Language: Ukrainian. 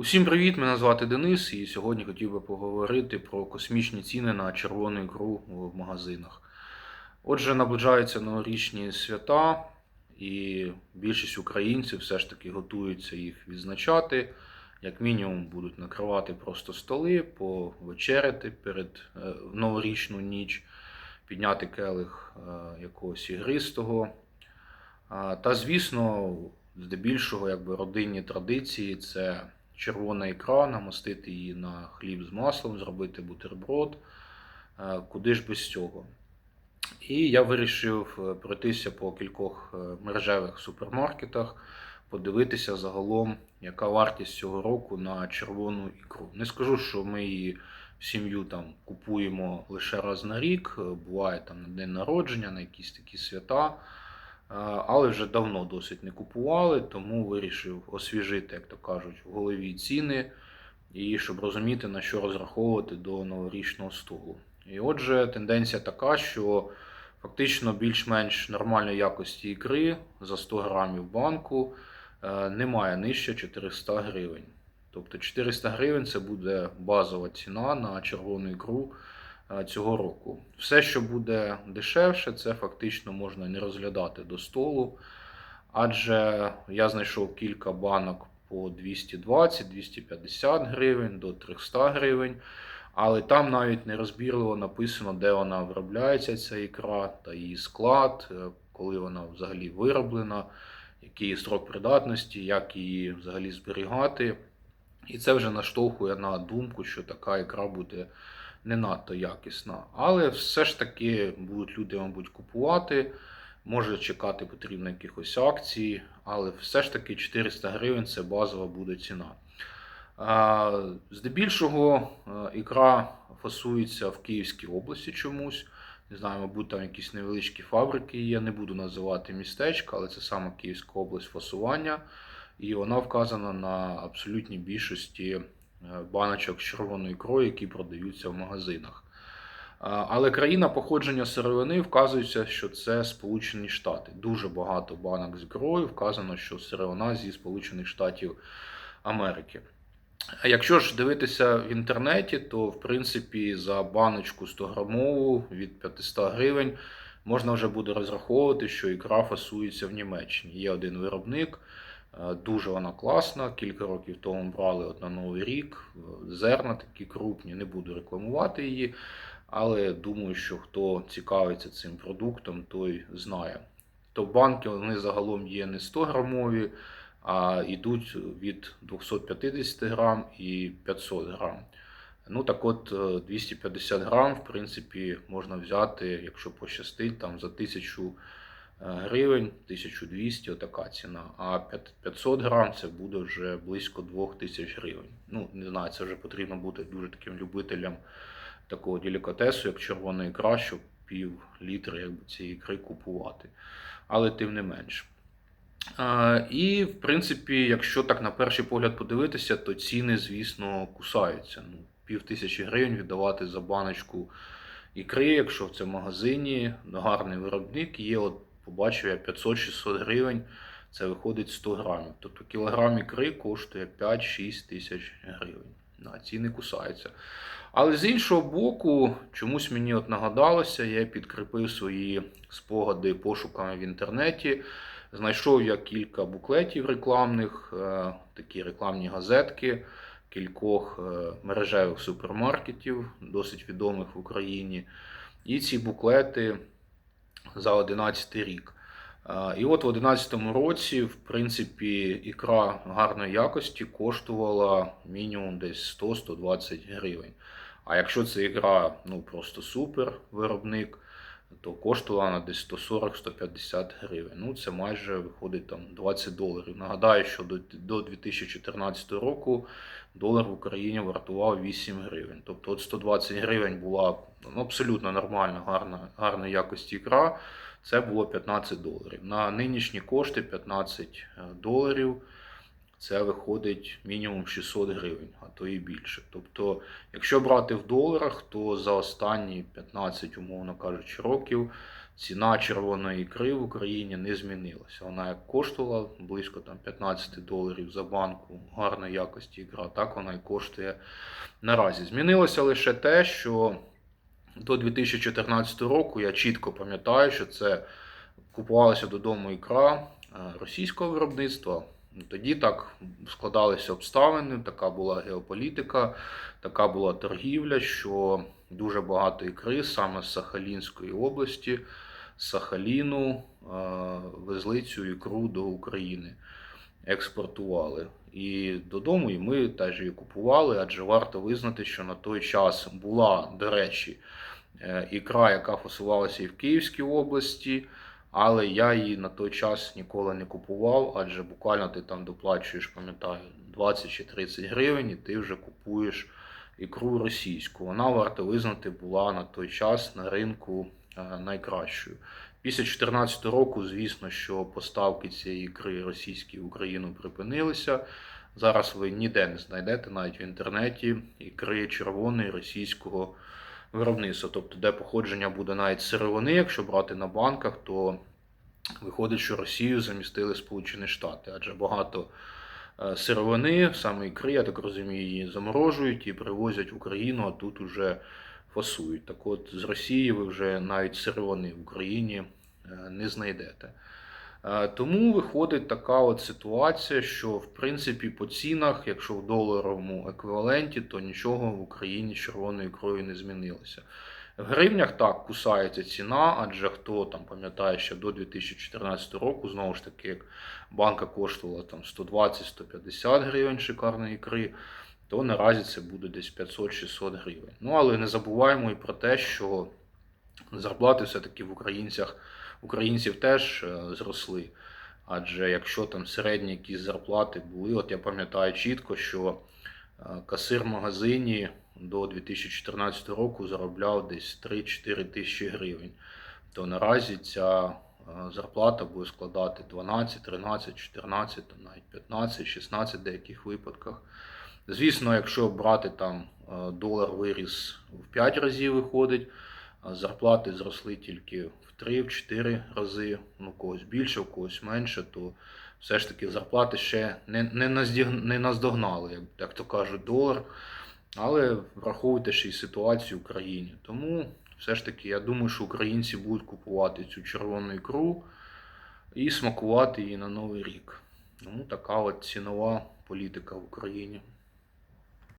Усім привіт! Мене звати Денис, і сьогодні хотів би поговорити про космічні ціни на червону ікру в магазинах. Отже, наближаються новорічні свята, і більшість українців все ж таки готуються їх відзначати. Як мінімум будуть накривати просто столи, повечеряти перед е, новорічну ніч, підняти келих е, якогось ігристого. Та, звісно, здебільшого, якби родинні традиції це червона ікра, намастити її на хліб з маслом, зробити бутерброд. Е, Куди ж без цього? І я вирішив е, пройтися по кількох е, мережевих супермаркетах, подивитися загалом, яка вартість цього року на червону ікру. Не скажу, що ми її в сім'ю там купуємо лише раз на рік, буває там на день народження, на якісь такі свята. Але вже давно досить не купували, тому вирішив освіжити, як то кажуть, в голові ціни і щоб розуміти, на що розраховувати до новорічного столу. І отже, тенденція така, що фактично більш-менш нормальної якості ікри за 100 грамів банку е, немає нижче 400 гривень. Тобто 400 гривень це буде базова ціна на червону ікру цього року. Все, що буде дешевше, це фактично можна не розглядати до столу. Адже я знайшов кілька банок по 220-250 гривень до 300 гривень. Але там навіть нерозбірливо написано, де вона виробляється, ця ікра, та її склад, е, коли вона взагалі вироблена, який строк придатності, як її взагалі зберігати. І це вже наштовхує на думку, що така ікра буде не надто якісна. Але все ж таки будуть люди, мабуть, купувати. Може чекати потрібно якихось акцій, але все ж таки 400 гривень це базова буде ціна. Здебільшого е, ікра фасується в Київській області чомусь. Не знаю, мабуть, там якісь невеличкі фабрики є. Не буду називати містечка, але це саме Київська область фасування. І вона вказана на абсолютній більшості баночок з червоною ікрою, які продаються в магазинах. Але країна походження сировини вказується, що це Сполучені Штати. Дуже багато банок з ікрою вказано, що сировина зі Сполучених Штатів Америки. Якщо ж дивитися в інтернеті, то в принципі за баночку 100 грамову від 500 гривень можна вже буде розраховувати, що ікра фасується в Німеччині. Є один виробник, е, дуже вона класна. Кілька років тому брали от на Новий рік. е, Зерна такі крупні, не буду рекламувати її. Але думаю, що хто цікавиться цим продуктом, той знає. То банки вони загалом є не 100 грамові, а йдуть від 250 грам і 500 грам. Ну так от е, 250 грам, в принципі, можна взяти, якщо пощастить, там за 1000 е, гривень, 1200 отака ціна. А 500 грам це буде вже близько 2000 гривень. Ну, не знаю, це вже потрібно бути дуже таким любителям такого делікатесу, як червона ікра, щоб пів літра якби, цієї ікри купувати. Але тим не менш. І, в принципі, якщо так на перший погляд подивитися, то ціни, звісно, кусаються. Ну, пів тисячі гривень віддавати за баночку ікри, якщо в це магазині гарний виробник, є, от побачив я 500-600 гривень, це виходить 100 грамів. Тобто кілограм ікри коштує 5-6 тисяч гривень. Да, ціни кусаються. Але з іншого боку, чомусь мені от нагадалося, я підкріпив свої спогади пошуками в інтернеті. Знайшов я кілька буклетів рекламних, е, такі рекламні газетки кількох е, мережевих супермаркетів, досить відомих в Україні. І ці буклети за 11 рік. І от в 2011 році, в принципі, ікра гарної якості коштувала мінімум десь 100-120 гривень. А якщо це ікра ну, просто супер виробник, то коштувала вона десь 140-150 гривень. Ну, це майже виходить там 20 доларів. Нагадаю, що до, до 2014 року долар в Україні вартував 8 гривень. Тобто от 120 гривень була ну, абсолютно нормальна, гарна, гарної якості ікра. Це було 15 доларів. На нинішні кошти 15 доларів. Це виходить мінімум 600 гривень, а то і більше. Тобто, якщо брати в доларах, то за останні 15, умовно кажучи, років ціна червоної ікри в Україні не змінилася. Вона як коштувала близько там 15 доларів за банку гарної якості ікра, так вона і коштує наразі. Змінилося лише те, що до 2014 року я чітко пам'ятаю, що це купувалася додому ікра е, російського виробництва. Тоді так складалися обставини, така була геополітика, така була торгівля, що дуже багато ікри саме з Сахалінської області, Сахаліну е, везли цю ікру до України, експортували. І додому, і ми теж її купували, адже варто визнати, що на той час була, до речі, е, ікра, яка фасувалася і в Київській області. Але я її на той час ніколи не купував, адже буквально ти там доплачуєш, пам'ятаю, 20 чи 30 гривень, і ти вже купуєш ікру російську. Вона, варто визнати, була на той час на ринку е, найкращою. Після 2014 року, звісно, що поставки цієї ікри російської в Україну припинилися. Зараз ви ніде не знайдете, навіть в інтернеті, ікри червоної російського виробництва. Тобто, де походження буде навіть сировини, якщо брати на банках, то виходить, що Росію замістили Сполучені Штати, адже багато е, сировини, саме ікри, я так розумію, її заморожують і привозять в Україну, а тут уже фасують. Так от з Росії ви вже навіть сировини в Україні е, не знайдете. Е, Тому виходить така от ситуація, що в принципі по цінах, якщо в доларовому еквіваленті, то нічого в Україні з червоною ікрою не змінилося. В гривнях так кусається ціна, адже хто там пам'ятає, що до 2014 року, знову ж таки, як банка коштувала там 120-150 гривень шикарної ікри, то наразі це буде десь 500-600 гривень. Ну але не забуваємо і про те, що зарплати все-таки в українцях українців теж е, зросли. Адже якщо там середні якісь зарплати були, от я пам'ятаю чітко, що е, касир в магазині до 2014 року заробляв десь 3-4 тисячі гривень, то наразі ця е, зарплата буде складати 12, 13, 14, там навіть 15, 16 в деяких випадках. Звісно, якщо брати там долар виріс в 5 разів виходить, зарплати зросли тільки в 3-4 рази, ну когось більше, у когось менше, то все ж таки зарплати ще не, не, наздіг- не наздогнали, як, як то кажуть, долар. Але враховуйте ще й ситуацію в країні. Тому все ж таки, я думаю, що українці будуть купувати цю червону ікру і смакувати її на Новий рік. Тому така от цінова політика в Україні.